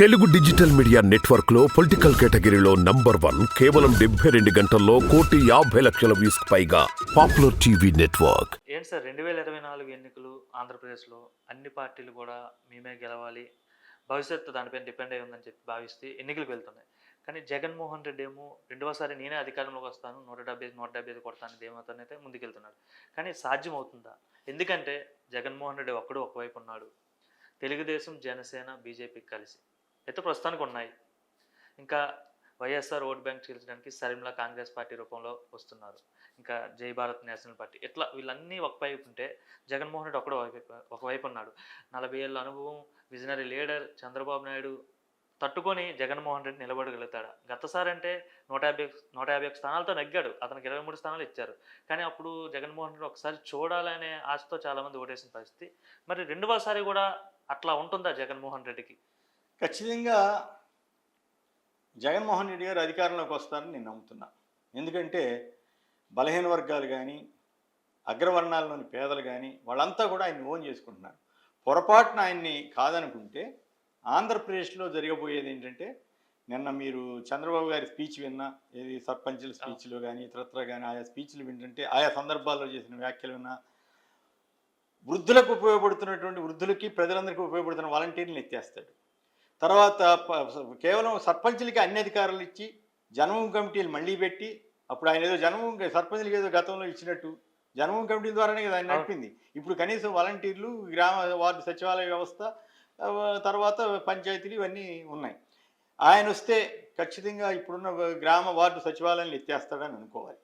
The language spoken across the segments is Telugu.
తెలుగు డిజిటల్ మీడియా నెట్వర్క్లో పొలిటికల్ కేటగిరీలో నంబర్ వన్ కేవలం డెబ్బై రెండు గంటల్లో కోటి యాభై లక్షల వ్యూస్ పైగా పాపులర్ టీవీ నెట్వర్క్. ఏంటి సార్ రెండు వేల ఇరవై నాలుగు ఎన్నికలు ఆంధ్రప్రదేశ్లో అన్ని పార్టీలు కూడా మేమే గెలవాలి భవిష్యత్తు దానిపైన డిపెండ్ అయి ఉందని చెప్పి భావిస్తే ఎన్నికలకు వెళ్తున్నాయి. కానీ జగన్మోహన్ రెడ్డి ఏమో రెండవసారి నేనే అధికారంలోకి వస్తాను నూట డెబ్బై నూట డెబ్బై ఐదు కొడతాను అయితే ముందుకెళ్తున్నాడు. కానీ సాధ్యం అవుతుందా ఎందుకంటే జగన్మోహన్ రెడ్డి ఒక్కడు ఒకవైపు ఉన్నాడు. తెలుగుదేశం జనసేన బీజేపీ కలిసి. అయితే ప్రస్తుతానికి ఉన్నాయి. ఇంకా వైఎస్ఆర్ ఓట్ బ్యాంక్ చీల్చడానికి సరిమ్లా కాంగ్రెస్ పార్టీ రూపంలో వస్తున్నారు. ఇంకా జై భారత్ నేషనల్ పార్టీ ఇట్లా వీళ్ళన్నీ ఒకవైపు ఉంటే జగన్మోహన్ రెడ్డి ఒకడు ఒకవైపు ఉన్నాడు. నలభై ఏళ్ళ అనుభవం విజనరీ లీడర్ చంద్రబాబు నాయుడు తట్టుకొని జగన్మోహన్ రెడ్డి నిలబడగలుగుతాడా? గతసారి అంటే నూట యాభై నూట యాభై ఒక స్థానాలతో నెగ్గాడు. అతనికి ఇరవై మూడు స్థానాలు ఇచ్చారు. కానీ అప్పుడు జగన్మోహన్ రెడ్డి ఒకసారి చూడాలనే ఆశతో చాలామంది ఓటేసిన పరిస్థితి. మరి రెండవసారి కూడా అట్లా ఉంటుందా జగన్మోహన్ రెడ్డికి? ఖచ్చితంగా జగన్మోహన్ రెడ్డి గారు అధికారంలోకి వస్తారని నేను నమ్ముతున్నా. ఎందుకంటే బలహీన వర్గాలు కానీ అగ్రవర్ణాల్లోని పేదలు కానీ వాళ్ళంతా కూడా ఆయన్ని ఓన్ చేసుకుంటున్నారు. పొరపాటున ఆయన్ని కాదనుకుంటే ఆంధ్రప్రదేశ్లో జరగబోయేది ఏంటంటే నిన్న మీరు చంద్రబాబు గారి స్పీచ్ విన్నా ఏది సర్పంచుల స్పీచ్లు కానీ ఇతరత్ర కానీ ఆయా స్పీచ్లు వింటుంటే ఆయా సందర్భాల్లో చేసిన వ్యాఖ్యలు విన్నా వృద్ధులకు ఉపయోగపడుతున్నటువంటి వృద్ధులకి ప్రజలందరికీ ఉపయోగపడుతున్న వాలంటీర్లను ఎత్తేస్తాడు. తర్వాత కేవలం సర్పంచులకి అన్ని అధికారాలు ఇచ్చి జన్మభూమి కమిటీలు మళ్ళీ పెట్టి అప్పుడు ఆయన ఏదో జన్మభూమి సర్పంచులకి ఏదో గతంలో ఇచ్చినట్టు జన్మభూమి కమిటీల ద్వారానే కదా ఆయన. నడిపింది. ఇప్పుడు కనీసం వాలంటీర్లు గ్రామ వార్డు సచివాలయ వ్యవస్థ తర్వాత పంచాయతీలు ఇవన్నీ ఉన్నాయి. ఆయన వస్తే ఖచ్చితంగా ఇప్పుడున్న గ్రామ వార్డు సచివాలయాలు ఎత్తేస్తాడని అనుకోవాలి.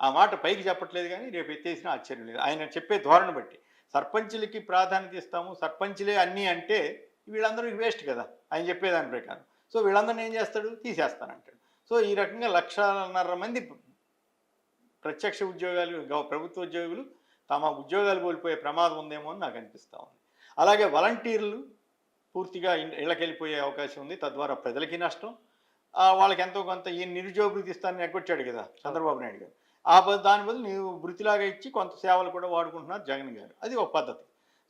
ఆ మాట పైకి చెప్పట్లేదు కానీ రేపు ఎత్తేసినా ఆశ్చర్యం లేదు. ఆయన చెప్పే ధోరణి బట్టి సర్పంచులకి ప్రాధాన్యత ఇస్తాము. సర్పంచులే అన్నీ అంటే వీళ్ళందరూ వేస్ట్ కదా ఆయన చెప్పేదాని ప్రకారం. సో వీళ్ళందరిని ఏం చేస్తాడు? తీసేస్తానంటాడు. సో ఈ రకంగా లక్షన్నర మంది ప్రత్యక్ష ఉద్యోగాలు ప్రభుత్వ ఉద్యోగులు తమ ఉద్యోగాలు కోల్పోయే ప్రమాదం ఉందేమో అని నాకు అనిపిస్తూ ఉంది. అలాగే వాలంటీర్లు పూర్తిగా ఇళ్ళకెళ్ళిపోయే అవకాశం ఉంది. తద్వారా ప్రజలకి నష్టం. వాళ్ళకి ఎంతో కొంత ఈ నిరుద్యోగులు తీస్తానని ఎగ్గొచ్చాడు కదా చంద్రబాబు నాయుడు గారు. ఆ దాని బదులు నీవు వృత్తిలాగా ఇచ్చి కొంత సేవలు కూడా వాడుకుంటున్నారు జగన్ గారు. అది ఒక పద్ధతి.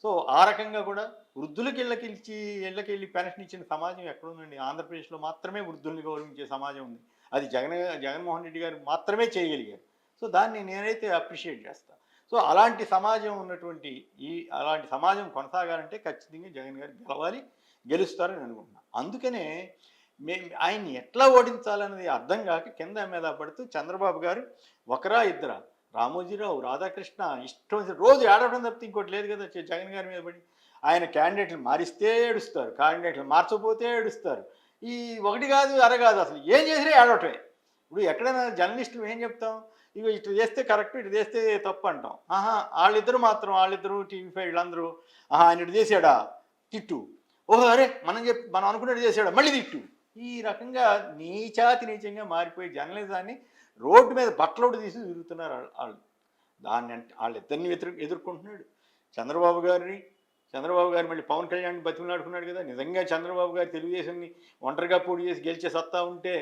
సో ఆ రకంగా కూడా వృద్ధులకి ఇళ్ళకి ఇచ్చి ఇళ్ళకి వెళ్ళి పెన్షన్ ఇచ్చిన సమాజం ఎక్కడుందండి? ఆంధ్రప్రదేశ్లో మాత్రమే వృద్ధుల్ని గౌరవించే సమాజం ఉంది. అది జగన్ జగన్మోహన్ రెడ్డి గారు మాత్రమే చేయగలిగారు. సో దాన్ని నేనైతే అప్రిషియేట్ చేస్తాను సో అలాంటి సమాజం ఉన్నటువంటి ఈ అలాంటి సమాజం కొనసాగాలంటే ఖచ్చితంగా జగన్ గారు గెలవాలి గెలుస్తారని అనుకుంటున్నాను అందుకనే మేము ఆయన్ని ఎట్లా ఓడించాలనేది అర్థం కాక కింద మీద పడుతూ చంద్రబాబు గారు ఒకరా ఇద్దరా? రామోజీరావు రాధాకృష్ణ ఇష్టం రోజు ఏడవడం తప్పితే ఇంకోటి లేదు కదా జగన్ గారి మీద పడి. ఆయన క్యాండిడేట్లు మారిస్తే ఏడుస్తారు క్యాండిడేట్లు మార్చకపోతే ఏడుస్తారు. ఈ ఒకటి కాదు అర కాదు అసలు ఏం చేసినా ఏడవటమే. ఇప్పుడు ఎక్కడైనా జర్నలిస్టులు ఏం చెప్తాం? ఇవి ఇటు చేస్తే కరెక్ట్ ఇటు చేస్తే తప్పు అంటాం. ఆహా వాళ్ళిద్దరు మాత్రం వాళ్ళిద్దరు టీవీ ఫైవ్ వీళ్ళందరూ ఆహా ఆయన ఇటు చేసాడా తిట్టు. ఓహో అరే మనం చెప్పి మనం అనుకున్నట్టు చేసాడా మళ్ళీ తిట్టు. ఈ రకంగా నీచాతి నీచంగా మారిపోయి జర్నలిజాన్ని రోడ్డు మీద బట్టలోడు తీసి తిరుగుతున్నారు వాళ్ళు- వాళ్ళు దాన్ని అంటే వాళ్ళిద్దరిని ఎదురు ఎదుర్కొంటున్నాడు. చంద్రబాబు గారిని చంద్రబాబు గారు మళ్ళీ పవన్ కళ్యాణ్ బతిమలాడుకున్నాడు కదా. నిజంగా చంద్రబాబు గారు తెలుగుదేశాన్ని ఒంటరిగా పోటీ చేసి గెలిచే సత్తా ఉంటే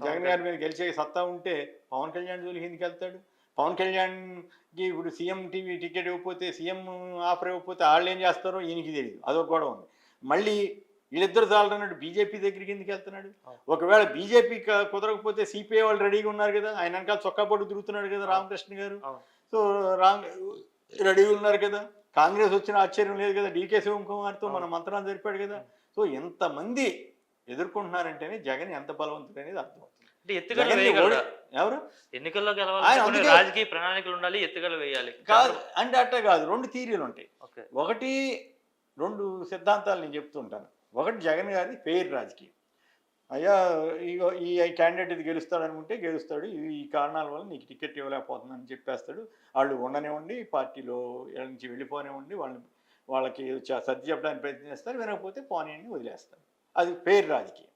జగన్ గారి మీద గెలిచే సత్తా ఉంటే పవన్ కళ్యాణ్ జోలికి ఎందుకు వెళ్తాడు? పవన్ కళ్యాణ్కి ఇప్పుడు సీఎం టీవీ టికెట్ ఇవ్వకపోతే సీఎం ఆఫర్ ఇవ్వకపోతే వాళ్ళు ఏం చేస్తారో ఈయనకి తెలియదు అదొక గొడవ ఉంది. మళ్ళీ వీళ్ళిద్దరు చాలన్నట్టు బీజేపీ దగ్గరికి ఎందుకు వెళ్తున్నాడు? ఒకవేళ బీజేపీ కుదరకపోతే సిపిఐ వాళ్ళు రెడీగా ఉన్నారు కదా ఆయన వెనకాల చొక్కా పట్టు తిరుగుతున్నాడు కదా రామకృష్ణ గారు. సో రామ్ రెడీగా ఉన్నారు కదా. కాంగ్రెస్ వచ్చిన ఆశ్చర్యం లేదు కదా డీకే శివకుమార్తో మన మంత్రాలు జరిపాడు కదా. సో ఎంతమంది ఎదుర్కొంటున్నారంటేనే జగన్ ఎంత బలవంతుడు అనేది అర్థమవుతుంది. ఓడి- ఎవరు? ఎన్నికల్లో గెలవాలి రాజకీయ ప్రణాళికలు ఉండాలి ఎత్తుగడలు వేయాలి. కాదు అంటే అట్ట కాదు రెండు థీరీలు ఉంటాయి. ఒకటి రెండు సిద్ధాంతాలు నేను చెప్తుంటాను ఒకటి జగన్ గారి ఫెయిర్ రాజకీయం. అయ్యా ఇగో ఈ క్యాండిడేట్ ఇది గెలుస్తాడు అనుకుంటే గెలుస్తాడు. ఈ- ఈ కారణాల వల్ల నీకు టికెట్ ఇవ్వలేకపోతుందని చెప్పేస్తాడు. వాళ్ళు ఉండనివ్వండి పార్టీలో నుంచి వెళ్ళిపోనివ్వండి వాళ్ళని వాళ్ళకి సర్ది చెప్పడానికి ప్రయత్నం చేస్తారు. వినకపోతే పోనీయండి వదిలేస్తారు. అది పేరు రాజకీయం.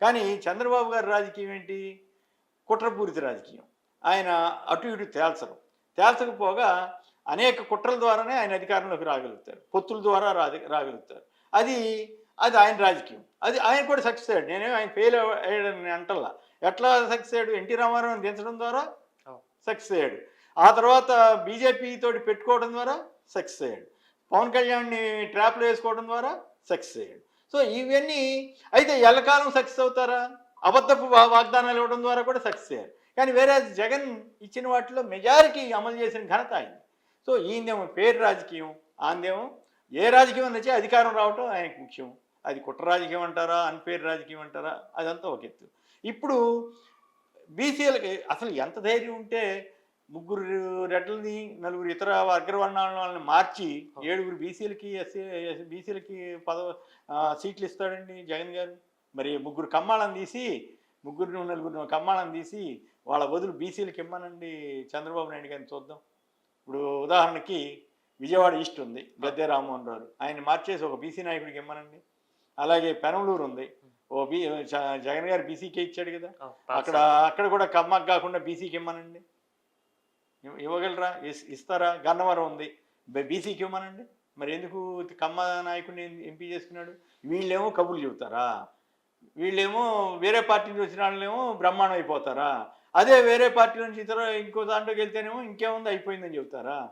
కానీ చంద్రబాబు గారి రాజకీయం ఏంటి? కుట్రపూరిత రాజకీయం. ఆయన అటు ఇటు తేల్చరు. తేల్చకపోగా అనేక కుట్రల ద్వారానే ఆయన అధికారంలోకి రాగలుగుతారు. పొత్తుల ద్వారా రా రాగలుగుతారు. అది అది ఆయన రాజకీయం. అది ఆయన కూడా సక్సెస్ అయ్యాడు. నేనేం ఆయన ఫెయిల్ అయ్యాడని అంటల్లా. ఎట్లా సక్సెస్ అయ్యాడు? ఎన్టీ రామారావుని దించడం ద్వారా. సక్సెస్ అయ్యాడు. ఆ తర్వాత బీజేపీ తోటి పెట్టుకోవడం ద్వారా సక్సెస్ అయ్యాడు. పవన్ కళ్యాణ్ని ట్రాప్లో వేసుకోవడం ద్వారా సక్సెస్ అయ్యాడు. సో ఇవన్నీ అయితే ఎల్లకాలం సక్సెస్ అవుతారా? అబద్ధపు వాగ్దానాలు ఇవ్వడం ద్వారా కూడా సక్సెస్ అయ్యారు. కానీ వేరే జగన్ ఇచ్చిన వాటిలో మెజారిటీ అమలు చేసిన ఘనత ఆయన సో ఈయనేమో పేరు రాజకీయం ఆందేమో ఏ రాజకీయం నచ్చి అధికారం రావటం ఆయనకు ముఖ్యం. అది కుట్ర రాజకీయం అంటారా అన్పేరు రాజకీయం అంటారా అదంతా ఒక ఎత్తు. ఇప్పుడు బీసీలకి అసలు ఎంత ధైర్యం ఉంటే ముగ్గురు రెడ్లని నలుగురు ఇతర అగ్రవర్ణాల వాళ్ళని మార్చి ఏడుగురు బీసీలకి ఎస్సీ బీసీలకి పదవ సీట్లు ఇస్తాడండి జగన్ గారు. మరి ముగ్గురు కమ్మాళం తీసి ముగ్గురు నలుగురు కమ్మాళం తీసి వాళ్ళ బదులు బీసీలకి ఇమ్మనండి చంద్రబాబు నాయుడు గారిని చూద్దాం. ఇప్పుడు ఉదాహరణకి విజయవాడ ఈస్ట్ ఉంది గద్దె రామ్మోహన్ రావు. ఆయన మార్చేసి ఒక బీసీ నాయకుడికి ఇమ్మనండి. అలాగే పెనమలూరు ఉంది. ఓ బీ జగన్ గారు బీసీకే ఇచ్చాడు కదా. అక్కడ అక్కడ కూడా కమ్మకు కాకుండా బీసీకి ఇమ్మనండి. ఇవ్వ- ఇవ్వగలరా? ఇస్- ఇస్తారా? గన్నవరం ఉంది. బీసీకి ఇవ్వమనండి మరి ఎందుకు కమ్మ నాయకుడిని ఎంపీ చేసుకున్నాడు? వీళ్ళేమో కబుర్లు చెబుతారా? వీళ్ళేమో వేరే పార్టీ నుంచి వచ్చిన వాళ్ళేమో బ్రహ్మాండం అయిపోతారా అదే వేరే పార్టీ నుంచి ఇతర ఇంకో దాంట్లోకి వెళ్తేనేమో ఇంకేముంది అయిపోయిందని చెబుతారా?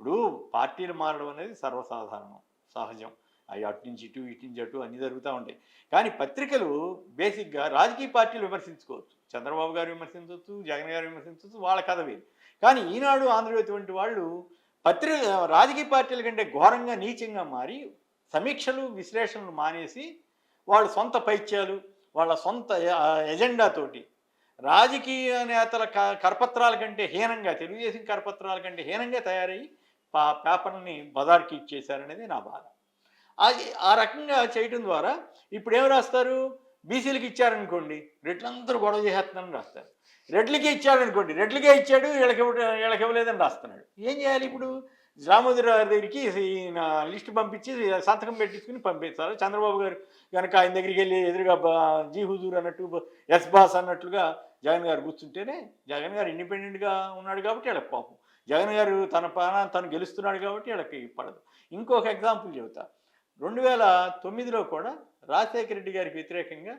ఇప్పుడు పార్టీలు మారడం అనేది సర్వసాధారణం సహజం. అవి అటు నుంచి ఇటు ఇటు నుంచి అటు అన్నీ జరుగుతూ ఉంటాయి. కానీ పత్రికలు బేసిక్గా రాజకీయ పార్టీలు విమర్శించుకోవచ్చు. చంద్రబాబు గారు విమర్శించవచ్చు జగన్ గారు విమర్శించవచ్చు వాళ్ళ కథ వేరు. కానీ ఈనాడు ఆంధ్రజ్యోతి వంటి వాళ్ళు పత్రిక రాజకీయ పార్టీల కంటే ఘోరంగా నీచంగా మారి సమీక్షలు విశ్లేషణలు మానేసి వాళ్ళ సొంత పైత్యాలు వాళ్ళ సొంత ఎజెండాతోటి రాజకీయ నేతల క కరపత్రాల కంటే హీనంగా తెలుగుదేశం కరపత్రాల కంటే హీనంగా తయారయ్యి ఆ పేపర్ని బజార్కి ఇచ్చేశారనేది నా బాధ. అది ఆ రకంగా చేయటం ద్వారా ఇప్పుడు ఏం రాస్తారు? బీసీలకు ఇచ్చారనుకోండి రెడ్లందరూ గొడవ చేసేస్తున్నారని రాస్తారు. రెడ్లకే ఇచ్చాడనుకోండి రెడ్లకే ఇచ్చాడు వీళ్ళకి వీళ్ళకి ఇవ్వలేదని రాస్తున్నాడు. ఏం చేయాలి ఇప్పుడు? రామోదర్ గారి దగ్గరికి ఈయన లిస్ట్ పంపించి సంతకం పెట్టించుకుని పంపించాలి చంద్రబాబు గారు కనుక ఆయన దగ్గరికి వెళ్ళి ఎదురుగా బా- జీ హుజూర్ అన్నట్టు ఎస్ బాస్ అన్నట్లుగా జగన్ గారు కూర్చుంటేనే జగన్ గారు ఇండిపెండెంట్గా ఉన్నాడు కాబట్టి వీళ్ళకి పాపం. జగన్ గారు తన పాన తను గెలుస్తున్నాడు కాబట్టి వీళ్ళకి పడదు. ఇంకొక ఎగ్జాంపుల్ చెబుతా. రెండు వేల తొమ్మిదిలో కూడా రాజశేఖర రెడ్డి గారికి వ్యతిరేకంగా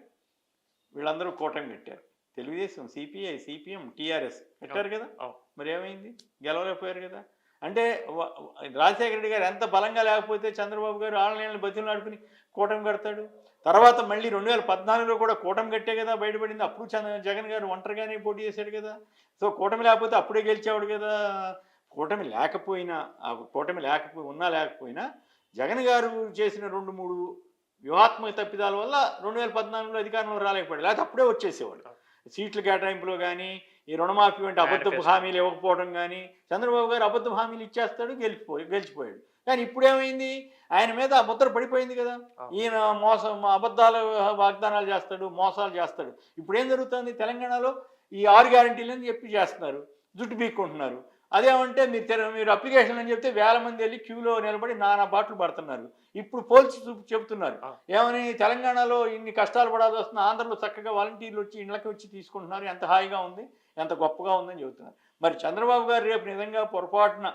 వీళ్ళందరూ కూటమి కట్టారు. తెలుగుదేశం సిపిఐ సిపిఎం టీఆర్ఎస్ కట్టారు కదా. మరి ఏమైంది? గెలవలేకపోయారు కదా? అంటే రాజశేఖర రెడ్డి గారు ఎంత బలంగా లేకపోతే చంద్రబాబు గారు ఆన్లైన్లో బతులు ఆడుకుని కూటమి కడతాడు? తర్వాత మళ్ళీ రెండు వేల పద్నాలుగులో కూడా కూటమి కట్టే కదా బయటపడింది. అప్పుడు చంద్ర జగన్ గారు ఒంటరిగానే పోటీ చేశాడు కదా. సో కూటమి లేకపోతే అప్పుడే గెలిచేవాడు కదా. కూటమి లేకపోయినా ఆ కూటమి లేకపోయి ఉన్నా లేకపోయినా జగన్ గారు చేసిన రెండు మూడు వ్యూహాత్మక తప్పిదాల వల్ల రెండు వేల పద్నాలుగులో అధికారంలో రాలేకపోయాడు. లేకపోతే అప్పుడే వచ్చేసేవాడు. సీట్ల కేటాయింపులో కానీ ఈ రుణమాఫీ వంటి అబద్ధపు. హామీలు ఇవ్వకపోవడం కానీ చంద్రబాబు గారు అబద్ధపు హామీలు ఇచ్చేస్తాడు గెలిచిపోయి గెలిచిపోయాడు. కానీ ఇప్పుడు ఏమైంది ఆయన మీద ఆ ముద్ర పడిపోయింది కదా. ఈయన మోసం అబద్ధాలు వాగ్దానాలు చేస్తాడు మోసాలు చేస్తాడు. ఇప్పుడు ఏం జరుగుతుంది? తెలంగాణలో ఈ ఆరు గ్యారంటీలని చెప్పి చేస్తున్నారు. జుట్టు పీక్కుంటున్నారు. అదేమంటే మీరు మీరు అప్లికేషన్ అని చెప్తే వేల మంది వెళ్ళి క్యూలో నిలబడి నానా బాటలు పడుతున్నారు. ఇప్పుడు పోల్చి చూపు చెబుతున్నారు. ఏమని? తెలంగాణలో ఇన్ని కష్టాలు పడాల్సి వస్తుంది ఆంధ్రలో చక్కగా వాలంటీర్లు వచ్చి ఇళ్ళకి వచ్చి తీసుకుంటున్నారు. ఎంత హాయిగా ఉంది? ఎంత గొప్పగా ఉందని చెబుతున్నారు. మరి చంద్రబాబు గారు రేపు నిజంగా పొరపాటున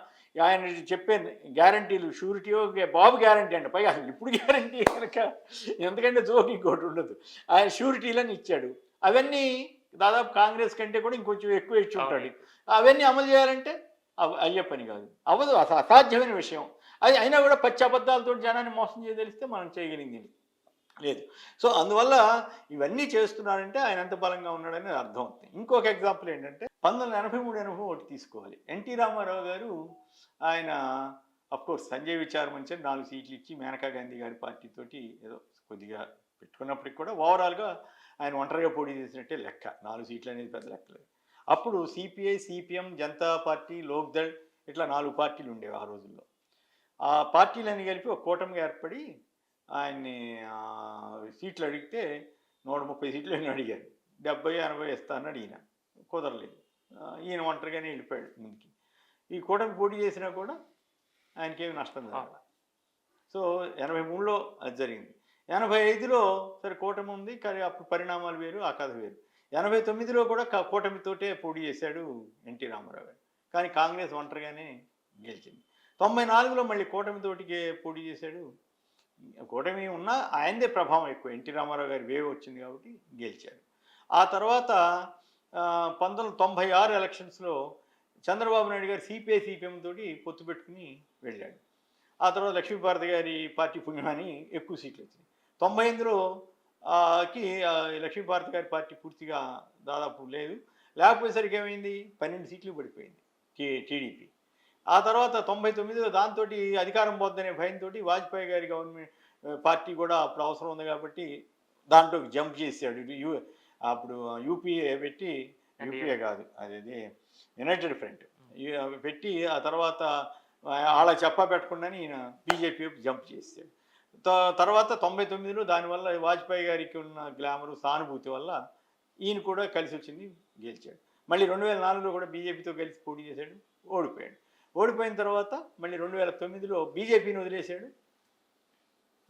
ఆయన చెప్పే గ్యారంటీలు షూరిటీయో బాబు గ్యారంటీ అండి. పైగా అసలు ఇప్పుడు గ్యారంటీ కనుక ఎందుకంటే జోకి ఇంకోటి ఉండదు. ఆయన షూరిటీలని ఇచ్చాడు. అవన్నీ దాదాపు కాంగ్రెస్ కంటే కూడా ఇంకొంచెం ఎక్కువ ఇచ్చి ఉంటాడు. అవన్నీ అమలు చేయాలంటే అయ్యే పని కాదు. అవ్వదు అస అసాధ్యమైన విషయం. అది అయినా కూడా పచ్చి అబద్ధాలతో జనాన్ని మోసం చేయదలిస్తే మనం చేయగలిగింది లేదు. సో అందువల్ల ఇవన్నీ చేస్తున్నారంటే ఆయన ఎంత బలంగా ఉన్నాడని అర్థం అవుతుంది. ఇంకొక ఎగ్జాంపుల్ ఏంటంటే పంతొమ్మిది వందల ఎనభై మూడు ఎనభై ఒకటి తీసుకోవాలి. ఎన్టీ రామారావు గారు ఆయన కోర్స్ సంజయ్ విచార్ మంచి నాలుగు సీట్లు ఇచ్చి మేనకా గాంధీ గారి పార్టీతోటి ఏదో కొద్దిగా పెట్టుకున్నప్పటికి కూడా ఓవరాల్గా ఆయన ఒంటరిగా పోటీ చేసినట్టే లెక్క. నాలుగు సీట్లు అనేది పెద్ద లెక్కలేదు అప్పుడు CPI CPM Janata party Lok Dal ఇట్లా నాలుగు పార్టీలు ఉండేవి ఆ రోజుల్లో. ఆ పార్టీలన్నీ కలిపి ఒక కూటమిగా ఏర్పడి ఆయన్ని సీట్లు అడిగితే నూట ముప్పై సీట్లు అని అడిగారు డెబ్బై ఎనభై ఇస్తానని ఈయన. కుదరలేదు. ఈయన ఒంటరిగానే వెళ్ళిపోయాడు ముందుకి. ఈ కూటమి పోటీ చేసినా కూడా ఆయనకేమి నష్టం జరగదు సో ఎనభై మూడులో అది జరిగింది. ఎనభై ఐదులో సరే కూటమి ఉంది కానీ అప్పుడు పరిణామాలు వేరు ఆ కథ వేరు. ఎనభై తొమ్మిదిలో కూడా కూటమితోటే పోటీ చేశాడు ఎన్టీ రామారావు గారు. కానీ కాంగ్రెస్ ఒంటరిగానే గెలిచింది. తొంభై నాలుగులో మళ్ళీ కూటమితోటికి పోటీ చేశాడు కూటమి ఉన్నా ఆయనదే ప్రభావం ఎక్కువ. ఎన్టీ రామారావు గారి వేవ్ వచ్చింది కాబట్టి గెలిచారు. ఆ తర్వాత పంతొమ్మిది తొంభై ఆరు ఎలక్షన్స్లో చంద్రబాబు నాయుడు గారు సిపిఐ సిపిఎం తోటి పొత్తు పెట్టుకుని వెళ్ళాడు. ఆ తర్వాత లక్ష్మీభారతి గారి పార్టీ పుణ్యమాని ఎక్కువ సీట్లు వచ్చినాయి. తొంభై ఎనిమిదిలో కి లక్ష్మీభారతి గారి పార్టీ పూర్తిగా దాదాపు లేదు. లేకపోయేసరికి ఏమైంది? పన్నెండు సీట్లు పడిపోయింది టీ టీడీపీ. ఆ తర్వాత తొంభై తొమ్మిదిలో దాంతో అధికారం పోద్దనే భయంతో వాజ్పేయి గారి గవర్నమెంట్ పార్టీ కూడా అప్పుడు అవసరం ఉంది కాబట్టి దాంట్లో జంప్ చేశాడు. యూ అప్పుడు యూపీఏ పెట్టి యూపీఏ కాదు అదేది యునైటెడ్ ఫ్రంట్. పెట్టి ఆ తర్వాత అలా చెప్పా పెట్టకుండానే ఈయన బీజేపీ జంప్ చేశాడు. త- తర్వాత తొంభై తొమ్మిదిలో దానివల్ల వాజ్పేయి గారికి ఉన్న గ్లామరు సానుభూతి వల్ల ఈయన కూడా కలిసి వచ్చింది గెలిచాడు. మళ్ళీ రెండు వేల నాలుగులో కూడా బీజేపీతో కలిసి పోటీ చేశాడు ఓడిపోయాడు. ఓడిపోయిన తర్వాత మళ్ళీ రెండు వేల తొమ్మిదిలో బీజేపీని వదిలేశాడు.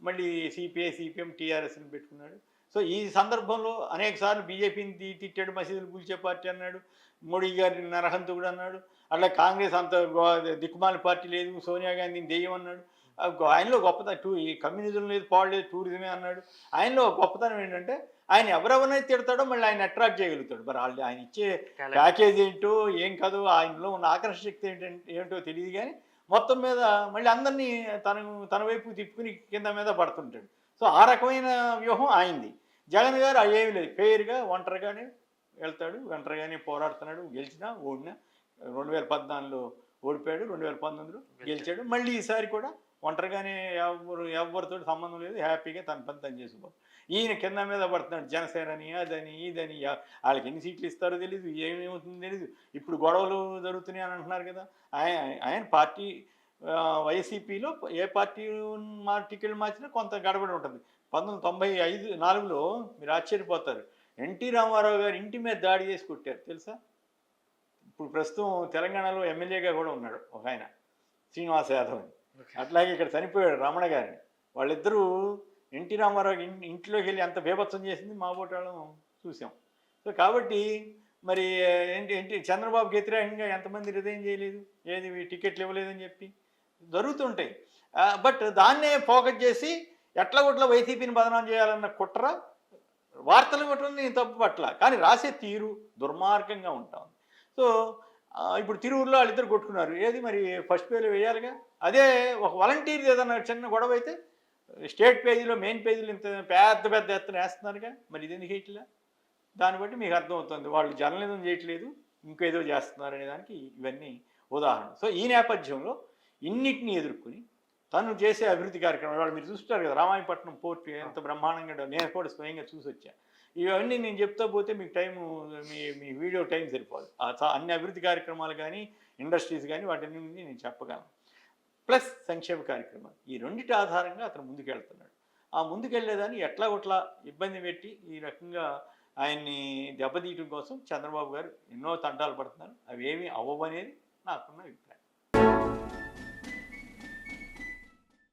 మళ్ళీ సిపిఐ సిపిఎం టీఆర్ఎస్ని పెట్టుకున్నాడు. సో ఈ సందర్భంలో అనేక సార్లు బీజేపీని తి- తిట్టాడు మసీదులు కూల్చే పార్టీ అన్నాడు మోడీ గారిని నరహంతుడు అన్నాడు. అట్లా కాంగ్రెస్ అంత దిక్కుమాలి పార్టీ లేదు సోనియా గాంధీని దెయ్యం అన్నాడు. ఆయనలో గొప్పతనం టూ ఈ కమ్యూనిజం లేదు పాడు లేదు టూరిజమే అన్నాడు. ఆయనలో గొప్పతనం ఏంటంటే ఆయన ఎవరెవరినైతే తిడతాడో మళ్ళీ ఆయన అట్రాక్ట్ చేయగలుగుతాడు. మరి వాళ్ళు ఆయన ఇచ్చే. ప్యాకేజ్ ఏంటో ఏం కాదు ఆయనలో ఉన్న ఆకర్షణ శక్తి ఏంటంటే ఏంటో తెలియదు కానీ మొత్తం మీద మళ్ళీ అందరినీ తన తన వైపు తిప్పుకుని కింద మీద పడుతుంటాడు. సో ఆ రకమైన వ్యూహం ఆయనది. జగన్ గారు అది ఏమీ లేదు. ఫెయిర్గా ఒంటరిగానే వెళ్తాడు. ఒంటరిగానే పోరాడుతున్నాడు. గెలిచినా ఓడినా. రెండు వేల పద్నాలుగులో ఓడిపోయాడు. రెండు వేల పంతొమ్మిదిలో గెలిచాడు. మళ్ళీ ఈసారి కూడా ఒంటరిగానే ఎవరు ఎవరితో సంబంధం లేదు. హ్యాపీగా తన పని తను చేసుకో ఈయన కింద మీద పడుతున్నాడు. జనసేనని అదని ఇదని వాళ్ళకి ఎన్ని సీట్లు ఇస్తారో తెలియదు ఏమేమవుతుందో తెలియదు ఇప్పుడు గొడవలు జరుగుతున్నాయి అని అంటున్నారు కదా. ఆయన ఆయన పార్టీ వైసీపీలో ఏ పార్టీ మా టికెట్ మార్చినా కొంత గడబడి ఉంటుంది. పంతొమ్మిది తొంభై ఐదు నాలుగులో మీరు ఆశ్చర్యపోతారు. ఎన్టీ రామారావు గారు ఇంటి మీద దాడి చేసి కొట్టారు. తెలుసా? ఇప్పుడు ప్రస్తుతం తెలంగాణలో ఎమ్మెల్యేగా కూడా ఉన్నాడు ఒక ఆయన. శ్రీనివాస యాదవ్ అని. అట్లాగే ఇక్కడ చనిపోయాడు రమణ గారిని. వాళ్ళిద్దరూ ఎన్టీ రామారావు ఇంట్లోకి వెళ్ళి అంత బేభత్సం చేసింది మా వాళ్ళం చూసాం. సో కాబట్టి మరి ఏంటి ఏంటి చంద్రబాబుకి వ్యతిరేకంగా ఎంతమంది రిజైన్ చేయలేదు? ఏది టికెట్లు ఇవ్వలేదని చెప్పి జరుగుతుంటాయి. బట్ దాన్నే ఫోకస్ చేసి ఎట్లా కొట్ల వైసీపీని బదనాం చేయాలన్న కుట్ర వార్తలు కొట్టడం తప్పు పట్ల. కానీ రాసే తీరు దుర్మార్గంగా ఉంటాం సో ఇప్పుడు తిరువురులో వాళ్ళిద్దరు కొట్టుకున్నారు. ఏది మరి ఫస్ట్ పేజీలో వేయాలిగా? అదే ఒక వాలంటీర్ ఏదన్నా చిన్న గొడవ అయితే స్టేట్ పేజీలో మెయిన్ పేజీలో ఇంత పెద్ద పెద్ద ఎత్తున వేస్తున్నారుగా? మరి ఇది ఎందుకు వేయట్లే దాన్ని బట్టి మీకు అర్థమవుతుంది. వాళ్ళు జర్నలిజం చేయట్లేదు ఇంకేదో చేస్తున్నారు అనే దానికి ఇవన్నీ ఉదాహరణ సో ఈ నేపథ్యంలో ఇన్నిటిని ఎదుర్కొని తను చేసే అభివృద్ధి కార్యక్రమాలు వాళ్ళు మీరు చూస్తారు కదా రామాయపట్నం పోర్ట్ ఎంత బ్రహ్మాండంగా నేను కూడా స్వయంగా చూసి ఇవన్నీ నేను చెప్తా పోతే మీకు టైం మీ మీ వీడియో టైం సరిపోదు. ఆ అన్ని అభివృద్ధి కార్యక్రమాలు కానీ ఇండస్ట్రీస్ కానీ వాటిని నేను చెప్పగలను. ప్లస్ సంక్షేమ కార్యక్రమాలు. ఈ రెండింటి ఆధారంగా అతను ముందుకెళ్తున్నాడు. ఆ ముందుకెళ్ళేదాన్ని ఎట్లా కొట్లా ఇబ్బంది పెట్టి ఈ రకంగా ఆయన్ని దెబ్బతీయటం కోసం చంద్రబాబు గారు ఎన్నో తంటాలు పడుతున్నారు. అవి ఏమీ అవ్వవనేది నాకున్న అభిప్రాయం.